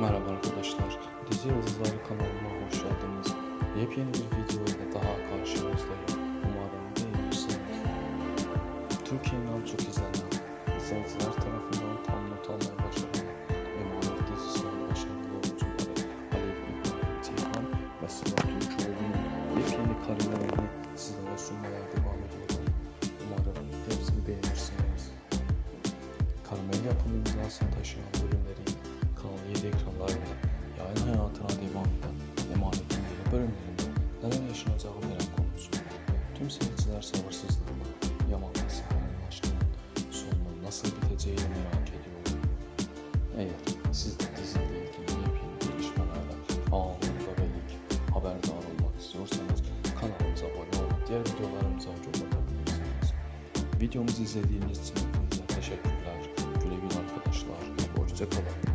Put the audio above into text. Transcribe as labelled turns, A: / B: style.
A: Merhaba arkadaşlar, Dizi Yıldızları kanalıma hoş geldiniz. Yepyeni bir video ile daha karşınızdayım. Umarım beğenirsiniz. Türkiye'nin çok izlenen, izleyiciler tarafından tam not almaya başlanan Emanet dizisinin başarılı oyuncuları Alev İbrahim Ceyhan ve Sıla Tunçoğlu'nun yepyeni karelerini sizlere sunmaya devam ediyorum. Umarım hepsini beğenirsiniz. Karamel yapım imzasını taşıyan bölümleriyle Kanal 7 ekranlarında yayın hayatına devam eden Emanet'in yeni bölümlerinde neler yaşanacağı merak konusu. Tüm seyirciler sabırsızlıkla Yaman ve Seher'in aşkının sonunun nasıl biteceğini merak ediyor. Eğer siz de diziyle ilgili yepyeni gelişmelerle anında ve ilk haberdar olmak istiyorsanız kanalımıza abone olup diğer videolarımıza göz atabilirsiniz. Videomuzu izlediğiniz için teşekkürler. Güle güle arkadaşlar. Hoşçakalın.